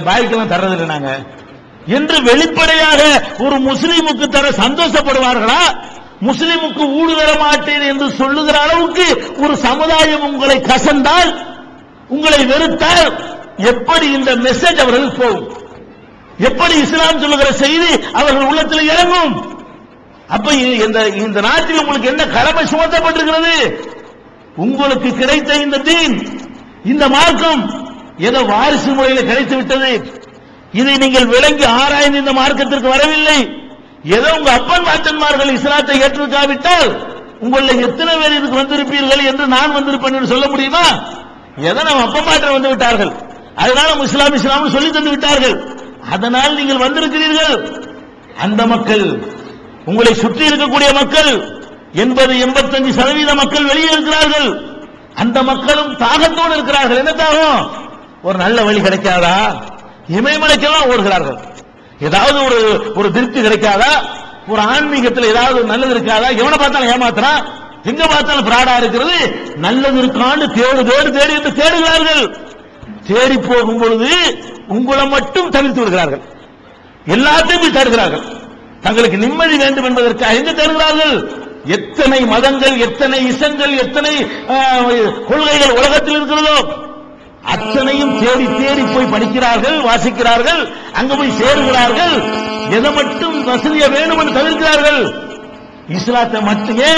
பாய்க்கெல்லாம் தர்றதில்லை நாங்க. என்று வெளிப்படையாக ஒரு முஸ்லிமுக்கு தர சந்தோஷப்படுவார்களா? முஸ்லிமுக்கு ஊடு தர மாட்டேன் என்று சொல்லுகிற அளவுக்கு ஒரு சமுதாயம் உங்களை கசந்தால் உங்களை வெறுத்தால் எப்படி இந்த மெசேஜ் அவர்கள் போகும்? எப்படி இஸ்லாம் சொல்லுகிற செய்தி அவர்கள் உள்ளத்தில் இறங்கும்? அப்ப இந்த இந்த நாட்டில் உங்களுக்கு என்ன கடமை சுமத்தப்பட்டிருக்கிறது? உங்களுக்கு கிடைத்த இந்த தீன் இந்த மார்க்கம் ஏதோ வாரிசு முறையில் கிடைத்து விட்டது. இதை நீங்கள் விளங்கி ஆராய்ந்து இந்த மார்க்கத்திற்கு வரவில்லை. ஏதோ உங்க அப்பன் மாற்றன்மார்கள் இஸ்லாத்தை ஏற்றுக்காவிட்டால் உங்களை எத்தனை பேர் இதுக்கு வந்திருப்பீர்கள் என்று நான் வந்திருப்பேன் என்று சொல்ல முடியுமா? ஏதோ நம்ம அப்பன் மாற்றம் வந்து விட்டார்கள்? அதனால நம்ம இஸ்லாம் இஸ்லாம் சொல்லி தந்து விட்டார்கள். அதனால் நீங்கள் வந்திருக்கிறீர்கள். அந்த மக்கள் உங்களை சுற்றி இருக்கக்கூடிய மக்கள் எண்பது எண்பத்தஞ்சு சதவீத மக்கள் வெளியே இருக்கிறார்கள். அந்த மக்களும் தாகத்தோடு இருக்கிறார்கள். என்ன தாகம்? ஒரு நல்ல வழி கிடைக்காதா? இமயமலைக்கெல்லாம் ஓடுகிறார்கள். ஏதாவது ஒரு ஒரு திருப்தி கிடைக்காதா? ஒரு ஆன்மீகத்தில் ஏதாவது நல்லது இருக்காதா? எவனை பார்த்தாலும் ஏமாத்துறான் எங்க பார்த்தாலும் பிராடா இருக்கிறது? நல்லது இருக்கான்னு தேடு தேடு தேடி என்று தேடுகிறார்கள். தேடி போகும் பொழுது உங்களை மட்டும் தவிர்த்து விடுகிறார்கள். எல்லாத்தையும் போய் தருகிறார்கள் தங்களுக்கு நிம்மதி வேண்டும் என்பதற்காக எங்க தருகிறார்கள் எத்தனை மதங்கள் எத்தனை இசங்கள் எத்தனை ஆஹ், கொள்கைகள் உலகத்தில் இருக்கிறதோ அத்தனையும் தேடி தேடி போய் படிக்கிறார்கள் வாசிக்கிறார்கள் அங்க போய் சேருகிறார்கள். எதை மட்டும் வசதிய வேணும் என்று தவிர்க்கிறார்கள். இஸ்லாத்தை மட்டுமே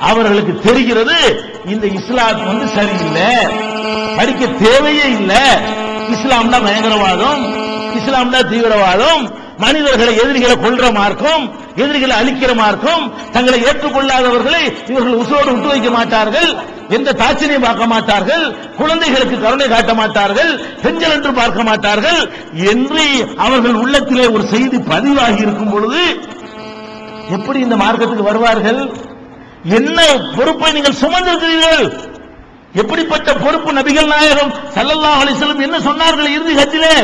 அவர்களுக்கு தெரிகிறது. இந்த இஸ்லாம் வந்து சரியில்லை. படிக்க தேவையே இல்லை. இஸ்லாம்னா பயங்கரவாதம். இஸ்லாம்னா தீவிரவாதம். மனிதர்களை எதிரிகளை கொல்ற மார்க்கம். எதிரிகளை அழிக்கிற மார்க்கம் தங்களை ஏற்றுக்கொள்ளாதவர்களை இவர்கள் உசோடு விட்டு வைக்க மாட்டார்கள் எந்த தாட்சினையும் பார்க்க மாட்டார்கள் குழந்தைகளுக்கு கருணை காட்ட மாட்டார்கள் பெண்கள் என்று பார்க்க மாட்டார்கள் என்று அவர்கள் உள்ளத்திலே ஒரு செய்தி பதிவாகி இருக்கும் பொழுது எப்படி இந்த மார்க்கத்துக்கு வருவார்கள்? என்ன பொறுப்பை நீங்கள் சுமந்திருக்கிறீர்கள்? எப்படிப்பட்ட பொறுப்பு நபிகள் நாயகம் சல்லல்லா அலிசலம் என்ன சொன்னார்கள் இறுதி ஹஜ்ஜிலே?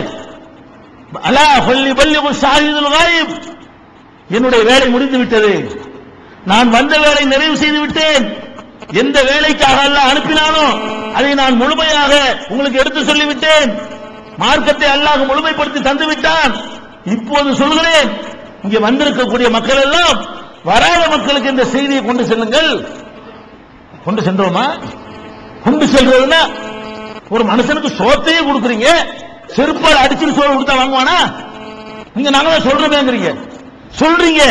அலா பள்ளி பள்ளி ஷாஹிதுல் என்னுடைய வேலை முடிந்து விட்டது நான் வந்த வேலை நிறைவு செய்து விட்டேன் எந்த வேலைக்காக எல்லாம் அனுப்பினானோ அதை நான் முழுமையாக உங்களுக்கு எடுத்து சொல்லிவிட்டேன். மார்க்கத்தை அல்லாஹ் முழுமைப்படுத்தி தந்து விட்டான் இப்போது சொல்கிறேன் இங்கே வந்திருக்கக்கூடிய மக்கள் எல்லாம் வராத மக்களுக்கு இந்த செய்தியை கொண்டு செல்லுங்கள். கொண்டு சென்றோமா? கொண்டு செல்றதுன்னா ஒரு மனுஷனுக்கு சோத்தையே கொடுக்குறீங்க. செருப்பால் அடிச்சுட்டு சோறு கொடுத்தா வாங்குவானா? நீங்க நாங்க தான் சொல்றோமேங்கிறீங்க. சொல்றீங்க.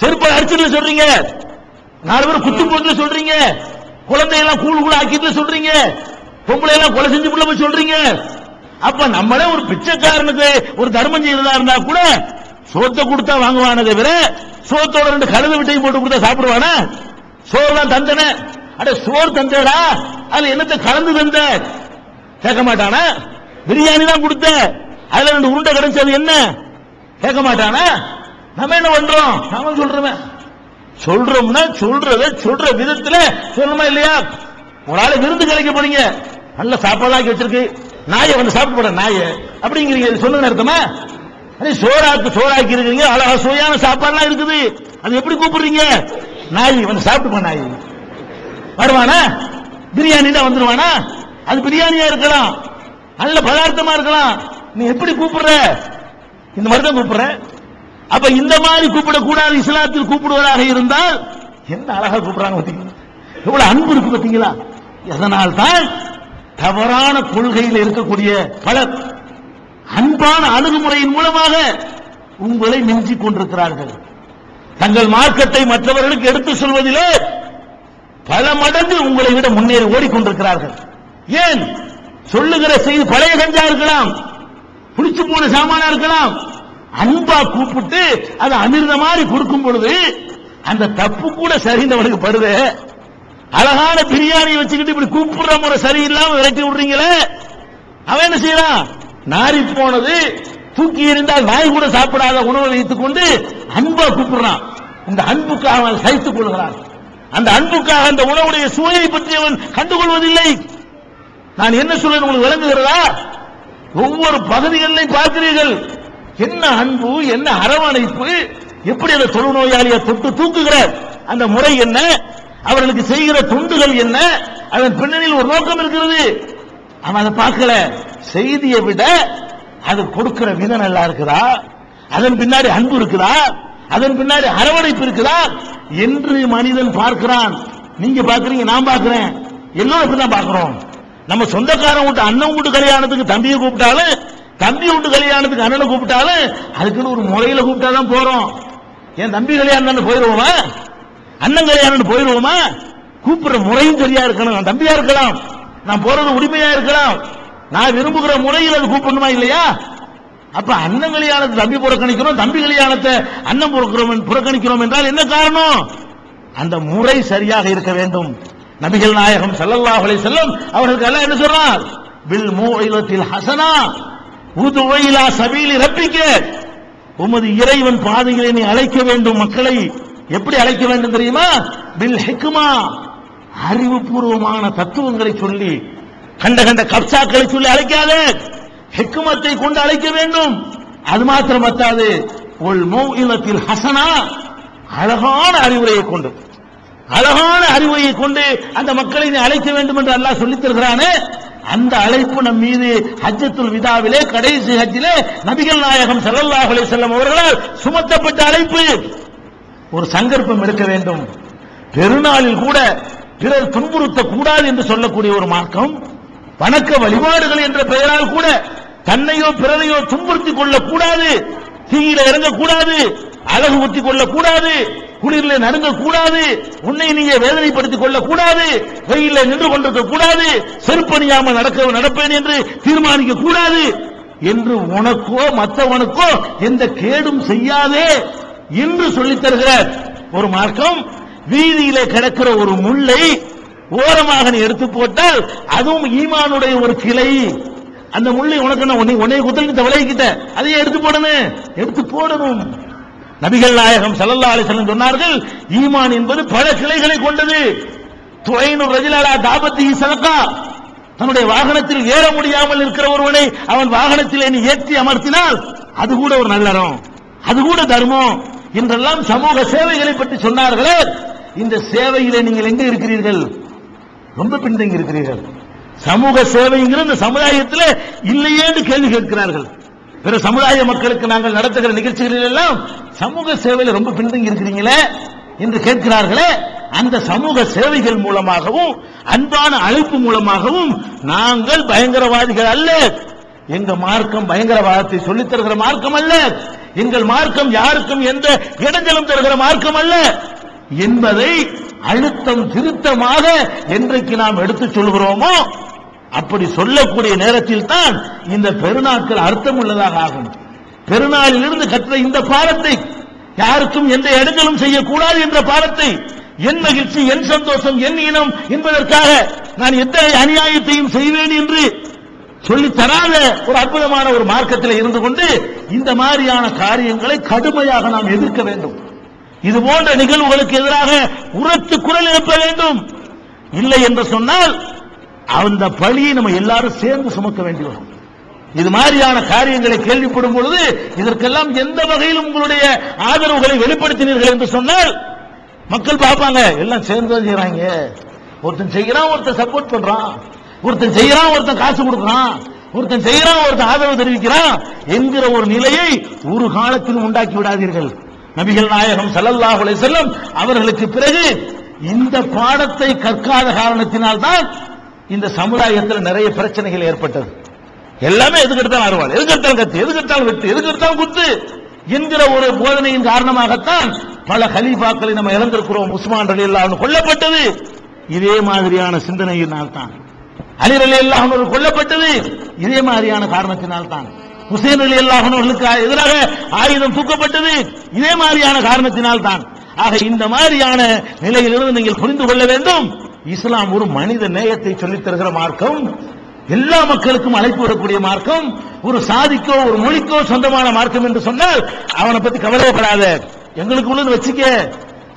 செருப்பால் அடிச்சுட்டு சொல்றீங்க. நாலு பேர் குத்து போட்டு சொல்றீங்க. குழந்தையெல்லாம் கூழ் கூட ஆக்கிட்டு சொல்றீங்க. பொம்பளை எல்லாம் கொலை செஞ்சு போய் சொல்றீங்க. அப்ப நம்மளே ஒரு பிச்சைக்காரனுக்கு ஒரு தர்மம் செய்யறதா இருந்தா கூட சோத்தை கொடுத்தா வாங்குவானே தவிர சோத்தோட ரெண்டு கழுது விட்டையும் போட்டு கொடுத்தா சாப்பிடுவானா? சோறு தான் தந்தன. அட சோறு தந்தடா. அதுல என்னத்தை கலந்து தந்த? கேட்க மாட்டானா? பிரியாணி தான் கொடுத்த. அதுல ரெண்டு உருண்டை கிடைச்சது என்ன? கேட்க மாட்டானா? நம்ம என்ன பண்றோம்? நாம சொல்றோமே. சொல்றோம்னா சொல்றத சொல்ற விதத்துல சொல்லணுமா இல்லையா? ஒரு ஆளு விருந்து கிடைக்க போறீங்க. நல்ல சாப்பாடு ஆக்கி வச்சிருக்கு. நாயை வந்து சாப்பிட்டு போட நாயை. அப்படிங்கிறீங்க. சொல்லுங்க அர்த்தமா? அதே சோறாக்கு சோறாக்கி இருக்கீங்க அழகா சுவையான சாப்பாடுலாம் இருக்குது. அது எப்படி கூப்பிடுறீங்க? நாய் வந்து சாப்பிட்டு போ நாய். வருவானா? பிரியாணி தான் வந்துருவானா? அது பிரியாணியா இருக்கலாம். நல்ல பதார்த்தமா இருக்கலாம். நீ எப்படி கூப்பிடுற? இந்த மாதிரி தான் கூப்பிடுற. அப்ப இந்த மாதிரி கூப்பிடக்கூடாது இஸ்லாத்தில் கூப்பிடுவதாக இருந்தால் என்ன அழகா கூப்பிடுறாங்க பார்த்தீங்களா? எவ்வளவு அன்பு இருக்கு பாத்தீங்களா எதனால் தான் தவறான கொள்கையில் இருக்கக்கூடிய பலர் அன்பான அணுகுமுறையின் மூலமாக உங்களை மிஞ்சிக் கொண்டிருக்கிறார்கள். தங்கள் மார்க்கத்தை மற்றவர்களுக்கு எடுத்து சொல்வதிலே பல மடங்கு உங்களை விட முன்னேறி ஓடிக்கொண்டிருக்கிறார்கள். ஏன்? சொல்லுகிற செய்தி பழைய கஞ்சா இருக்கலாம் புளிச்சு போன சாமானா இருக்கலாம் அன்பா கூப்பிட்டு அது அமிர்த மாதிரி கொடுக்கும் பொழுது அந்த தப்பு கூட சரிந்தவனுக்கு படுது. அழகான பிரியாணி வச்சுக்கிட்டு இப்படி கூப்பிடுற முறை சரியில்லாம விரட்டி விடுறீங்களே? அவன் என்ன செய்யறான்? நாரி போனது தூக்கி எறிந்தால் நாய் கூட சாப்பிடாத உணவை வைத்துக் கொண்டு அன்பா கூப்பிடுறான். இந்த அன்புக்காக அவன் சகித்துக் கொள்கிறான். அந்த அன்புக்காக அந்த உணவுடைய சுவையை பற்றி அவன் கண்டுகொள்வதில்லை. நான் என்ன சொல்றேன் உங்களுக்கு விளங்குகிறதா? ஒவ்வொரு பகுதிகளிலும் பார்க்கிறீர்கள். என்ன அன்பு என்ன அரவணைப்பு? எப்படி அந்த தொழுநோயாளியை தொட்டு தூக்குகிற அந்த முறை என்ன? அவர்களுக்கு செய்கிற தொண்டுகள் என்ன? அதன் பின்னணியில் ஒரு நோக்கம் இருக்கிறது. அவன் அதை பார்க்கல. செய்தியை விட அது கொடுக்கிற விதம் நல்லா இருக்குதா? அதன் பின்னாடி அன்பு இருக்குதா? அதன் பின்னாடி அரவணைப்பு இருக்குதா? என்று மனிதன் பார்க்கிறான். நீங்க பாக்குறீங்க நான் பார்க்கிறேன். எல்லோரும் இப்படிதான் பார்க்கிறோம். நம்ம சொந்தக்காரன் வீட்டு அண்ணன் வீட்டு கல்யாணத்துக்கு தம்பியை கூப்பிட்டாலும் தம்பி விட்டு கல்யாணத்துக்கு அண்ணனை கூப்பிட்டாலும் அதுக்குன்னு ஒரு முறையில கூப்பிட்டாதான் போறோம். என் தம்பி கல்யாணம் போயிருவோமா? அண்ணன் கல்யாணம் போயிருவோமா? கூப்பிடுற முறையும் சரியா இருக்கணும். நான் தம்பியா இருக்கலாம். நான் போறது உரிமையா இருக்கலாம். நான் விரும்புகிற முறையில் அது கூப்பிடணுமா இல்லையா? அப்ப அண்ணன் கல்யாணத்தை தம்பி புறக்கணிக்கிறோம் தம்பி கல்யாணத்தை அண்ணன் புறக்கிறோம் புறக்கணிக்கிறோம் என்றால் என்ன காரணம்? அந்த முறை சரியாக இருக்க வேண்டும். நபிகள் நாயகம் செல்லல்லா செல்லும் அவர்களுக்கு எல்லாம் என்ன சொல்றார்? பில் மூலத்தில் ஹசனா உதுவையிலா சபீலி ரப்பிக்க. உமது இறைவன் பாதைகளை நீ அழைக்க வேண்டும் மக்களை. எப்படி அழைக்க வேண்டும் தெரியுமா? பில் ஹெக்குமா அறிவுபூர்வமான தத்துவங்களை சொல்லி கண்ட கண்ட கப்சாக்களை சொல்லி அழைக்காதே. ஹெக்குமத்தை கொண்டு அழைக்க வேண்டும். அது மாத்திரம் பத்தாது. உள் மௌஇலத்தில் ஹசனா. அழகான அறிவுரையை கொண்டு அழகான அறிவுரையை கொண்டு அந்த மக்களை நீ அழைக்க வேண்டும் என்று அல்லாஹ் சொல்லித் தருகிறானே. அந்த அழைப்பு நம் மீது ஹஜ்ஜத்துல் விதாவிலே கடைசி ஹஜ்ஜிலே நபிகள் நாயகம் ஸல்லல்லாஹு செல்லும் அவர்களால் சுமத்தப்பட்ட அழைப்பு. ஒரு சங்கற்பம் எடுக்க வேண்டும். பெருநாளில் கூட பிறர் துன்புறுத்தக்கூடாது என்று சொல்லக்கூடிய ஒரு மார்க்கம் வணக்க வழிபாடுகள் என்ற பெயரால் கூட தன்னையோ பிறரையோ துன்புறுத்திக் கொள்ளக்கூடாது தீயில இறங்கக்கூடாது அழகு ஊத்திக் கொள்ளக்கூடாது குளிர்ல நடுங்க கூடாது. உன்னை நீங்க வேதனைப்படுத்திக் கொள்ள கூடாது. வெயில நின்று கொண்டிருக்க கூடாது. செருப்பணியாம நடக்க நடப்பேன் என்று தீர்மானிக்க கூடாது. என்று உனக்கோ மற்றவனுக்கோ எந்த கேடும் செய்யாதே என்று சொல்லித் தருகிறார். ஒரு மார்க்கம் வீதியில கிடக்கிற ஒரு முல்லை ஓரமாக நீ எடுத்து போட்டால் அதுவும் ஈமானுடைய ஒரு கிளை. அந்த முள்ளை உனக்கு என்ன உன்னை உன்னை குத்தல் விளைவிக்கிட்ட அதையே எடுத்து போடணும். எடுத்து போடணும். நபிகள் நாயகம் சல்லல்லா அலிசலம் சொன்னார்கள் ஈமான் என்பது பல கிளைகளை கொண்டது. துவைனு ரஜிலாலா தாபத்தி சலக்கா தன்னுடைய வாகனத்தில் ஏற முடியாமல் இருக்கிற ஒருவனை அவன் வாகனத்தில் நீ ஏற்றி அமர்த்தினால் அது கூட ஒரு நல்லறம் அது கூட தர்மம் என்றெல்லாம் சமூக சேவைகளை பற்றி சொன்னார்களே. இந்த சேவையிலே நீங்கள் எங்க இருக்கிறீர்கள்? ரொம்ப பின்தங்கி இருக்கிறீர்கள். சமூக சேவைங்கிற இந்த சமுதாயத்தில் இல்லையேன்னு கேள்வி கேட்கிறார்கள். பிற சமுதாய மக்களுக்கு நாங்கள் நடத்துகிற நிகழ்ச்சிகளில் எல்லாம் சமூக சேவையில் ரொம்ப பின்தங்கி இருக்கிறீங்களே என்று கேட்கிறார்களே அந்த சமூக சேவைகள் மூலமாகவும் அன்பான அழைப்பு மூலமாகவும் நாங்கள் பயங்கரவாதிகள் அல்ல. எங்க மார்க்கம் பயங்கரவாதத்தை சொல்லித் தருகிற மார்க்கம் அல்ல. எங்கள் மார்க்கம் யாருக்கும் எந்த இடைஞ்சலும் தருகிற மார்க்கம் அல்ல. என்பதை அழுத்தம் திருத்தமாக என்றைக்கு நாம் எடுத்துச் சொல்கிறோமோ அப்படி சொல்லக்கூடிய நேரத்தில் தான் இந்த பெருநாட்கள் அர்த்தம் உள்ளதாக ஆகும். பெருநாளிலிருந்து கற்ற இந்த பாடத்தை யாருக்கும் எந்த இடங்களும் செய்யக்கூடாது என்ற பாடத்தை என் மகிழ்ச்சி என் சந்தோஷம் என் இனம் என்பதற்காக நான் எத்தனை அநியாயத்தையும் செய்வேன் என்று சொல்லி தராத ஒரு அற்புதமான ஒரு மார்க்கத்தில் இருந்து கொண்டு இந்த மாதிரியான காரியங்களை கடுமையாக நாம் எதிர்க்க வேண்டும். இது போன்ற நிகழ்வுகளுக்கு எதிராக உரத்து குரல் எழுப்ப வேண்டும். இல்லை என்று சொன்னால் அந்த பழியை நம்ம எல்லாரும் சேர்ந்து சுமக்க வேண்டி வரும். இது மாதிரியான காரியங்களை கேள்விப்படும் பொழுது இதற்கெல்லாம் எந்த வகையிலும் உங்களுடைய ஆதரவுகளை வெளிப்படுத்தினீர்கள் என்று சொன்னால் மக்கள் பார்ப்பாங்க எல்லாம் சேர்ந்து செய்யறாங்க ஒருத்தன் செய்யறான் ஒருத்தன் சப்போர்ட் பண்றான். ஒருத்தன் செய்யறான் ஒருத்தன் காசு கொடுக்கறான். ஒருத்தன் செய்யறான் ஒருத்தன் ஆதரவு தெரிவிக்கிறான் என்கிற ஒரு நிலையை ஒரு காலத்திலும் உண்டாக்கி விடாதீர்கள். நபிகள் நாயகம் சல்லல்லாஹுலே செல்லும் அவர்களுக்கு பிறகு இந்த பாடத்தை கற்காத காரணத்தினால் தான் இந்த சமுதாயத்தில் நிறைய பிரச்சனைகள் ஏற்பட்டது. எல்லாமே எதுக்கு எடுத்தாலும் அறுவாள். எதுக்கு எடுத்தாலும் கத்து எதுக்கு எடுத்தாலும் வெட்டு எதுக்கு எடுத்தாலும் குத்து என்கிற ஒரு போதனையின் காரணமாகத்தான் பல ஹலீஃபாக்களை நம்ம இழந்திருக்கிறோம். உஸ்மான் அலி அல்லாஹ் கொல்லப்பட்டது. இதே மாதிரியான சிந்தனையினால் தான் அலி ரலி அல்லாஹ் கொல்லப்பட்டது. இதே மாதிரியான காரணத்தினால் தான் ஹுசேன் அலி அல்லாஹர்களுக்கு எதிராக ஆயுதம் தூக்கப்பட்டது. இதே மாதிரியான காரணத்தினால் தான் ஆக இந்த மாதிரியான நிலையிலிருந்து நீங்கள் புரிந்து கொள்ள வேண்டும். இஸ்லாம் ஒரு மனித நேயத்தை சொல்லித் தருகிற மார்க்கம். எல்லா மக்களுக்கும் அழைப்பு வரக்கூடிய மார்க்கம். ஒரு சாதிக்கோ ஒரு மொழிக்கோ சொந்தமான மார்க்கம் என்று சொன்னால் அவனை பத்தி கவலைப்படாத எங்களுக்கு உள்ளது வச்சுக்க.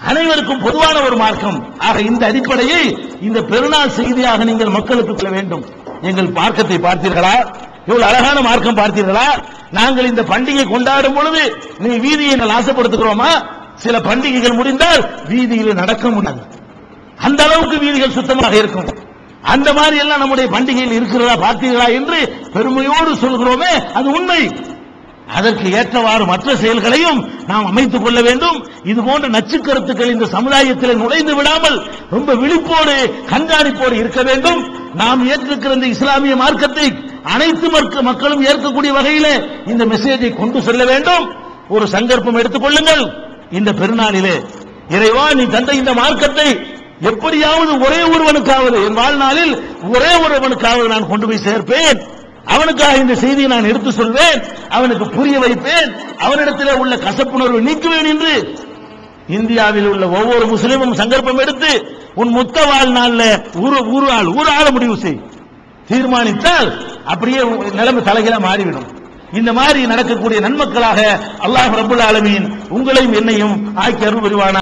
அனைவருக்கும் பொதுவான ஒரு மார்க்கம். ஆக இந்த அடிப்படையை இந்த பெருநாள் செய்தியாக நீங்கள் மக்களுக்கு சொல்ல வேண்டும். எங்கள் மார்க்கத்தை பார்த்தீர்களா? இவ்வளவு அழகான மார்க்கம் பார்த்தீர்களா? நாங்கள் இந்த பண்டிகை கொண்டாடும் பொழுது நீ வீதியை நாங்கள் ஆசைப்படுத்துகிறோமா? சில பண்டிகைகள் முடிந்தால் வீதியில் நடக்க முடியாது. அந்த அளவுக்கு வீதிகள் சுத்தமாக இருக்கும். அந்த மாதிரி எல்லாம் நம்முடைய பண்டிகையில் இருக்கிறதா பார்த்தீர்களா என்று பெருமையோடு சொல்கிறோமே அது உண்மை. அதற்கு ஏற்றவாறு மற்ற செயல்களையும் நாம் அமைத்துக் கொள்ள வேண்டும். இது போன்ற நச்சுக்கருத்துக்கள் இந்த சமுதாயத்தில் நுழைந்து விடாமல் ரொம்ப விழிப்போடு கண்காணிப்போடு இருக்க வேண்டும். நாம் ஏற்றிருக்கிற இந்த இஸ்லாமிய மார்க்கத்தை அனைத்து மக்களும் ஏற்கக்கூடிய வகையிலே இந்த மெசேஜை கொண்டு செல்ல வேண்டும். ஒரு சங்கற்பம் எடுத்துக் கொள்ளுங்கள். இந்த பெருநாளிலே இறைவா நீ தந்த இந்த மார்க்கத்தை எப்படியாவது ஒரே ஒருவனுக்காவது என் வாழ்நாளில் ஒரே ஒருவனுக்காவது நான் கொண்டு போய் சேர்ப்பேன். அவனுக்காக இந்த செய்தியை நான் எடுத்து சொல்வேன். அவனுக்கு புரிய வைப்பேன். அவனிடத்தில் உள்ள கசப்புணர்வு நீக்குவேன் என்று இந்தியாவில் உள்ள ஒவ்வொரு முஸ்லிமும் சங்கல்பம் எடுத்து உன் முத்த வாழ்நாள்ல ஊரு ஊராள் ஊராள முடிவு செய். தீர்மானித்தால் அப்படியே நிலைமை தலைகீழா மாறிவிடும். இந்த மாதிரி நடக்கக்கூடிய நன்மக்களாக அல்லாஹ் ரபுல் ஆலமீன் உங்களையும் என்னையும் ஆக்கி அருள் புரிவானா?